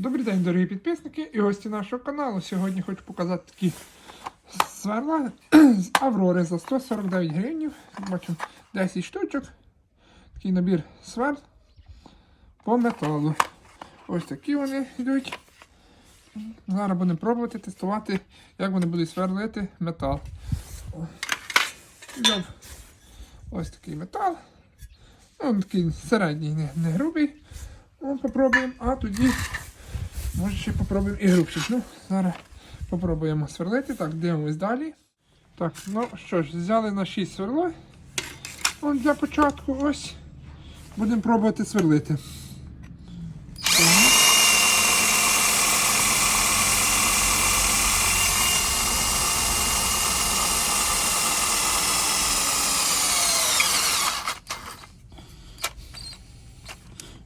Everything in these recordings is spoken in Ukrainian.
Добрий день, дорогі підписники і гості нашого каналу. Сьогодні хочу показати такі сверла з Аврори за 149 гривень. Бачимо 10 штучок. Такий набір сверл по металу. Ось такі вони йдуть. Зараз будемо пробувати тестувати, як вони будуть сверлити метал. Ось такий метал. Ну, такий середній, не, грубий. Ну, попробуємо, а тоді може ще попробуємо і грубший. Ну, зараз попробуємо сверлити. Так, дивимось далі. Так, ну що ж, взяли на 6 сверло. От для початку ось. Будемо пробувати сверлити.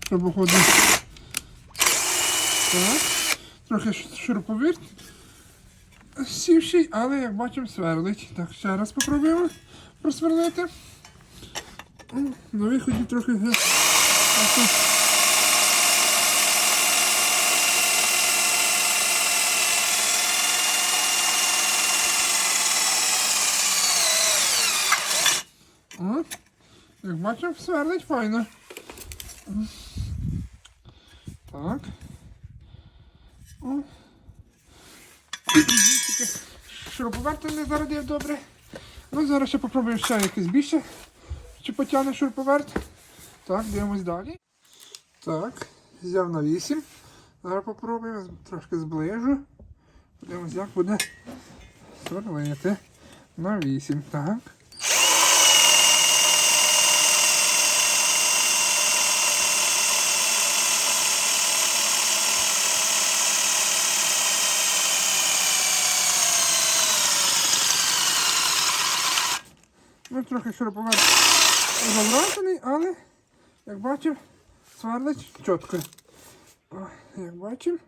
Щоб виходить. Так. Трохи шуруповерт сівший, але як бачимо сверлить. Так, ще раз спробуємо просверлити. На виході трохи. О, як бачимо, сверлить файно. Так. Тільки шуруповерти не зародив добре. Ну, зараз ще попробуємо ще якесь більше. Чи потягне шуруповерт. Так, дивимось далі. Так, взяв на 8. Зараз попробуємо, трошки зближу. Подивимось, як буде сверлити. На 8. Так. Трохи шуруповерт розмазаний, але, як бачив, сверлить чітко. О, Як бачив.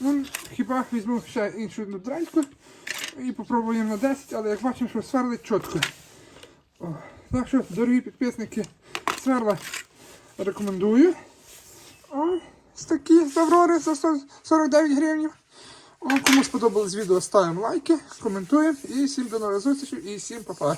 Ну, хіба візьму ще іншу одну дрельку і попробуємо на 10, але як бачимо, що сверлить чітко. О, Так що, дорогі підписники, сверла рекомендую. Ось такі з Аврори за 149 гривень. Кому сподобалось відео, ставимо лайки, коментуємо і всім до нових зустрічей і всім па-па.